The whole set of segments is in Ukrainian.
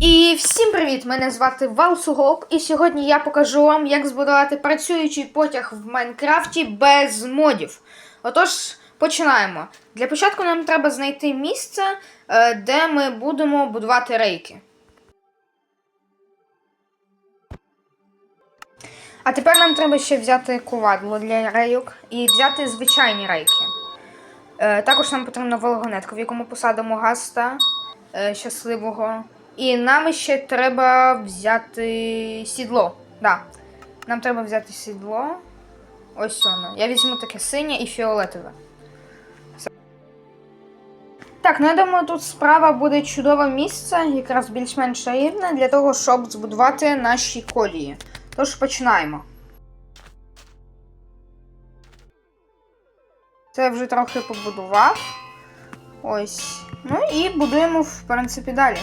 І всім привіт! Мене звати Валсугоп, і сьогодні я покажу вам, як збудувати працюючий потяг в Майнкрафті без модів. Отож, починаємо. Для початку нам треба знайти місце, е, де ми будемо будувати рейки. А тепер нам треба ще взяти ковадло для рейок і взяти звичайні рейки. Е, Також нам потрібна вологонетка, в якому посадимо гаста е, щасливого. І нам ще треба взяти сідло. Да. Нам треба взяти сідло. Ось воно. Я візьму таке синє і фіолетове. Так, ну я думаю, тут справа буде чудове місце, якраз більш-менш рівне, для того, щоб збудувати наші колії. Тож починаємо. Це я вже трохи побудував. Ось. Ну і будуємо, в принципі, далі.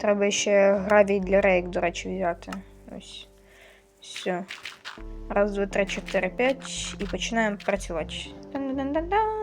Треба ще гравій для рейк, до речі, взяти. Ось. Все. Раз, два, три, чотири, п'ять. І починаємо працювати. Дан-дан-дан-дан-дан.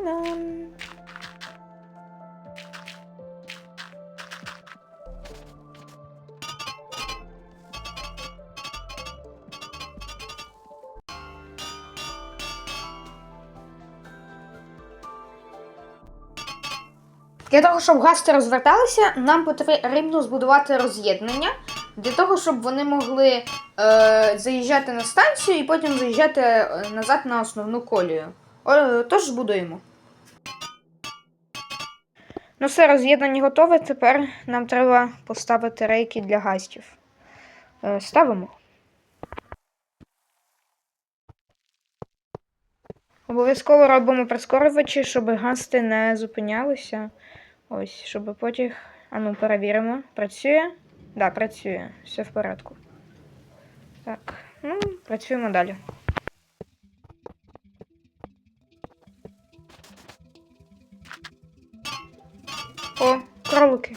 Для того, щоб гасти розверталися, нам потрібно збудувати роз'єднання для того, щоб вони могли е, заїжджати на станцію і потім заїжджати е, назад на основну колію. О, тож збудуємо. Ну все, роз'єднання готове. Тепер нам треба поставити рейки для гастів. Е, ставимо. Обов'язково робимо прискорювачі, щоб гасти не зупинялися. Ось, щоб потяг. А ну, перевіримо. Працює? Так, да, працює. Все в порядку. Так, ну, працюємо далі. О, кролики.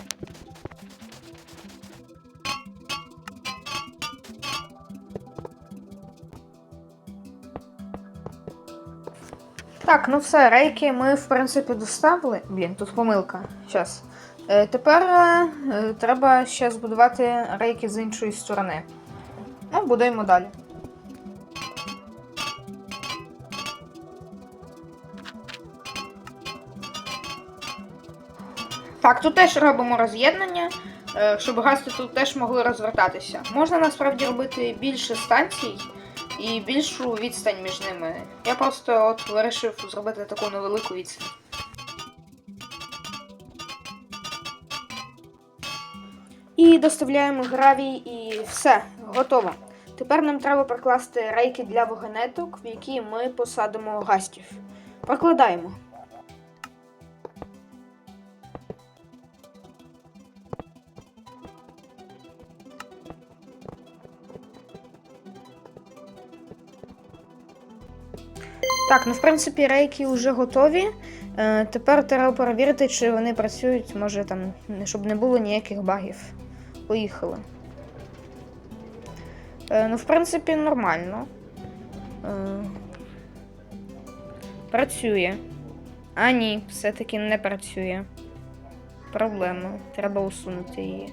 Так, ну все, рейки ми, в принципі, доставили. Блін, тут помилка. Щас. Е, тепер е, треба ще збудувати рейки з іншої сторони. Ну, будуємо далі. Так, тут теж робимо роз'єднання, е, щоб гасти тут теж могли розвертатися. Можна насправді робити більше станцій і більшу відстань між ними. Я просто от вирішив зробити таку невелику відстань. І доставляємо гравій і все, готово. Тепер нам треба прокласти рейки для вагонеток, в які ми посадимо гастів. Прокладаємо. Так, ну в принципі рейки вже готові. Е, тепер треба перевірити, чи вони працюють, може там, щоб не було ніяких багів. Поїхали. Е, ну, в принципі, нормально. Е, працює. А ні, все-таки не працює. Проблема. Треба усунути її.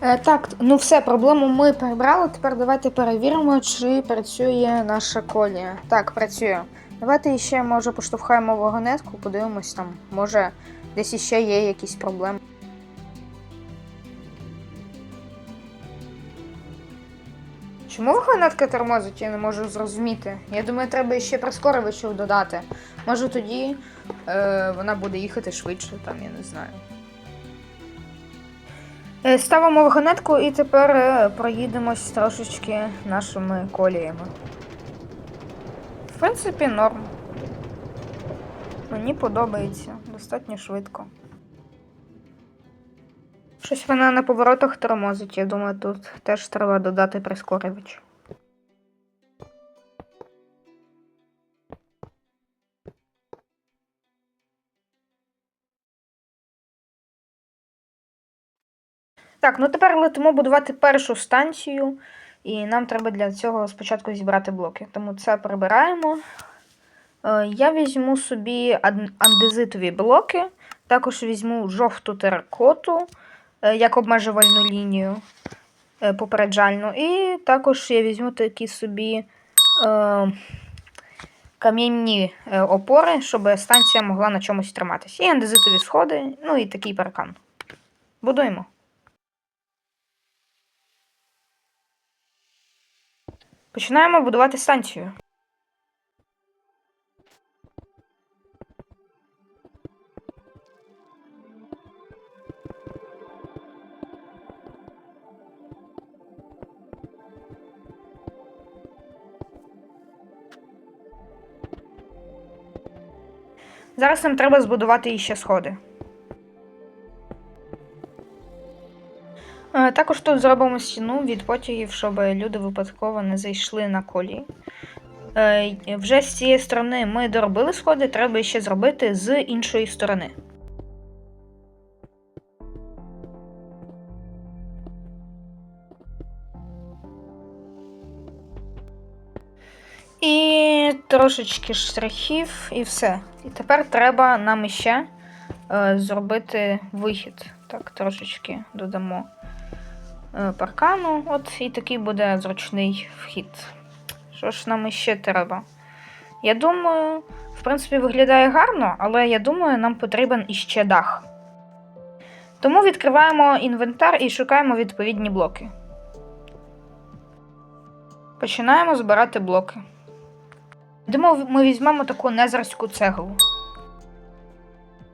Так, ну все, проблему ми перебрали. Тепер давайте перевіримо, чи працює наша колія. Так, працює. Давайте ще, може, поштовхаємо вагонетку, подивимось там. Може, десь іще є якісь проблеми. Чому вагонетка тормозить, я не можу зрозуміти. Я думаю, треба ще прискорювачів додати. Може тоді е, вона буде їхати швидше, там, я не знаю. Е, Ставимо вагонетку і тепер е, проїдемось трошечки нашими коліями. В принципі, норм. Мені подобається достатньо швидко. Щось вона на поворотах тормозить, я думаю, тут теж треба додати прискорювач. Так, ну тепер летимо будувати першу станцію, і нам треба для цього спочатку зібрати блоки. Тому це прибираємо. Е, Я візьму собі андезитові блоки, також візьму жовту теракоту е, як обмежувальну лінію е, попереджальну. І також я візьму такі собі кам'яні опори, щоб станція могла на чомусь триматися. І андезитові сходи, ну і такий паркан. Будуємо. Починаємо будувати станцію. Зараз нам треба збудувати іще сходи. Також тут зробимо стіну від потягів, щоб люди випадково не зайшли на колії. Е, Вже з цієї сторони ми доробили сходи, треба ще зробити з іншої сторони. І трошечки штрихів, і все. І тепер треба нам іще е, зробити вихід. Так, трошечки додамо паркану. От і такий буде зручний вхід. Що ж нам іще треба? Я думаю, в принципі, виглядає гарно, але я думаю, нам потрібен іще дах. Тому відкриваємо інвентар і шукаємо відповідні блоки. Починаємо збирати блоки. Думаю, ми візьмемо таку незерську цеглу.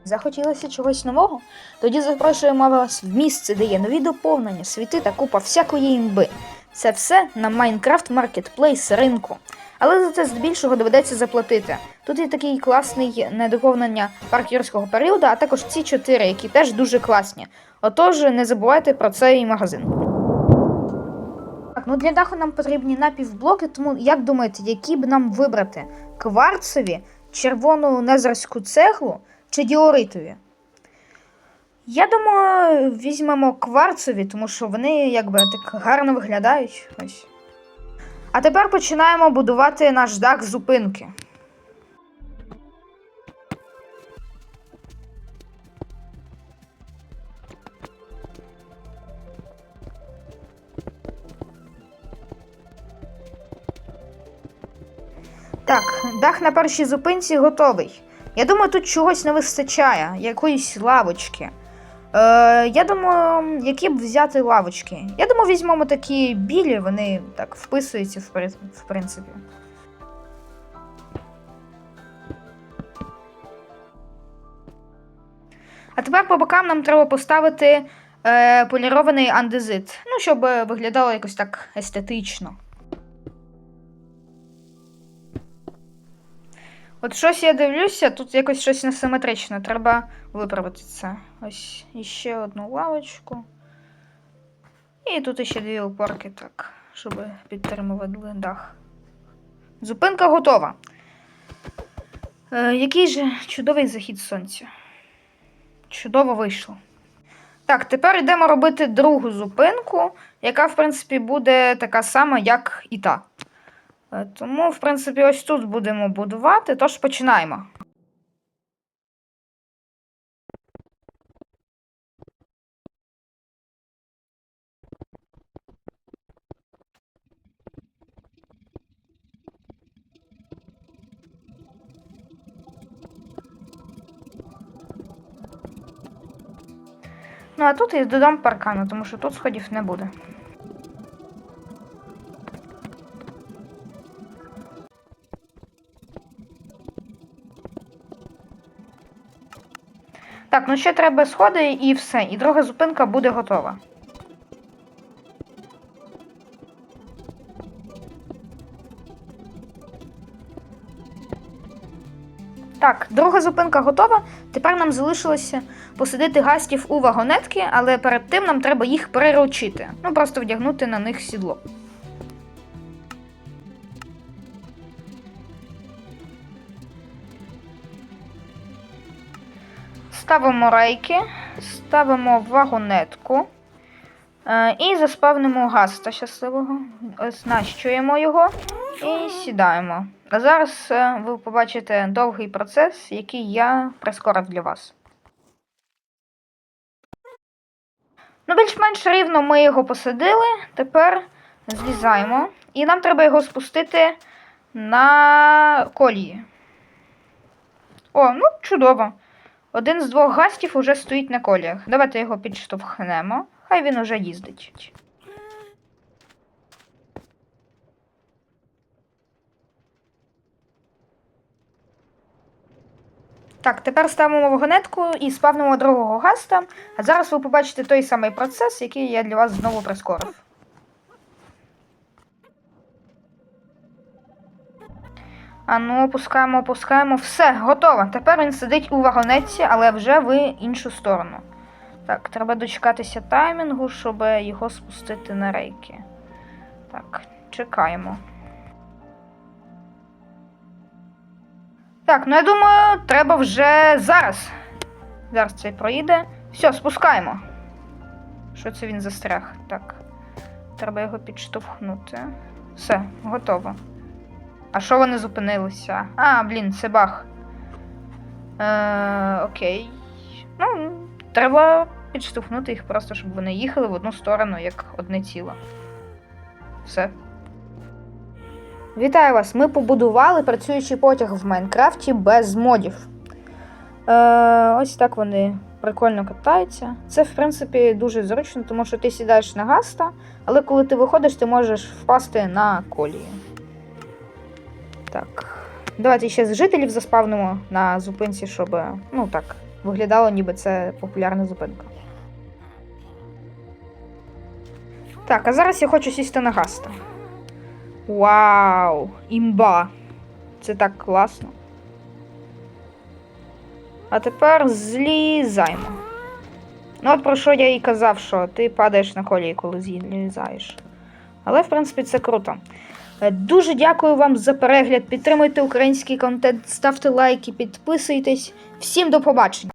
Захотілося чогось нового? Тоді запрошуємо вас в місце, де є нові доповнення, світи та купа всякої імби. Це все на Minecraft Marketplace ринку. Але за це здебільшого доведеться заплатити. Тут є такий класний недоповнення парк юрського періоду, а також ці чотири, які теж дуже класні. Отож, не забувайте про цей магазин. Так, ну для даху нам потрібні напівблоки, тому як думаєте, які б нам вибрати? Кварцеві, червону незерську цеглу чи діоритові? Я думаю, візьмемо кварцеві, тому що вони якби так гарно виглядають. Ось. А тепер починаємо будувати наш дах зупинки. Так, дах на першій зупинці готовий. Я думаю, тут чогось не вистачає, якоїсь лавочки. Е, я думаю, які б взяти лавочки. Я думаю, візьмемо такі білі, вони так вписуються в, принципі. А тепер по бокам нам треба поставити е, полірований андезит. Ну, щоб е, виглядало якось так естетично. От щось я дивлюся, тут якось щось несиметрично. Треба виправити це. Ось іще одну лавочку. І тут іще дві опорки, так, щоб підтримувати дах. Зупинка готова. Е, який же чудовий захід сонця. Чудово вийшло. Так, тепер йдемо робити другу зупинку, яка, в принципі, буде така сама, як і та. Е, Тому, в принципі, ось тут будемо будувати, тож починаємо. Ну, а тут я додам паркану, тому що тут сходів не буде. Так, ну ще треба сходи і все. І друга зупинка буде готова. Так, друга зупинка готова. Тепер нам залишилося посадити гастів у вагонетки, але перед тим нам треба їх приручити. Ну, просто вдягнути на них сідло. Ставимо рейки, ставимо вагонетку. Е, і заспавнимо гаста щасливого. Оснащуємо його і сідаємо. А зараз е, ви побачите довгий процес, який я прискорив для вас. Ну, більш-менш рівно ми його посадили. Тепер злізаємо. І нам треба його спустити на колії. О, ну чудово. Один з двох гастів уже стоїть на коліях. Давайте його підштовхнемо. Хай він уже їздить. Так, тепер ставимо вагонетку і спавнимо другого гаста. А зараз ви побачите той самий процес, який я для вас знову прискорив. А ну, опускаємо, опускаємо. Все, готово. Тепер він сидить у вагонетці, але вже в іншу сторону. Так, треба дочекатися таймінгу, щоб його спустити на рейки. Так, чекаємо. Так, ну я думаю, треба вже зараз. Зараз цей проїде. Все, спускаємо. Що це він застряг? Так. Треба його підштовхнути. Все, готово. А що вони зупинилися? А, блін, це баг. Е, окей. Ну, треба підштовхнути їх просто, щоб вони їхали в одну сторону, як одне ціло. Все. Вітаю вас! Ми побудували працюючий потяг в Майнкрафті без модів. Е, ось так вони прикольно катаються. Це, в принципі, дуже зручно, тому що ти сідаєш на гаста, але коли ти виходиш, ти можеш впасти на колії. Так. Давайте ще з жителів заспавнимо на зупинці, щоб, ну так, виглядало, ніби це популярна зупинка. Так, а зараз я хочу сісти на гаста. Вау! Імба! Це так класно. А тепер злізаємо. Ну, от про що я і казав, що ти падаєш на колії, коли злізаєш. Але, в принципі, це круто. Е, Дуже дякую вам за перегляд. Підтримуйте український контент, ставте лайки, підписуйтесь. Всім до побачення!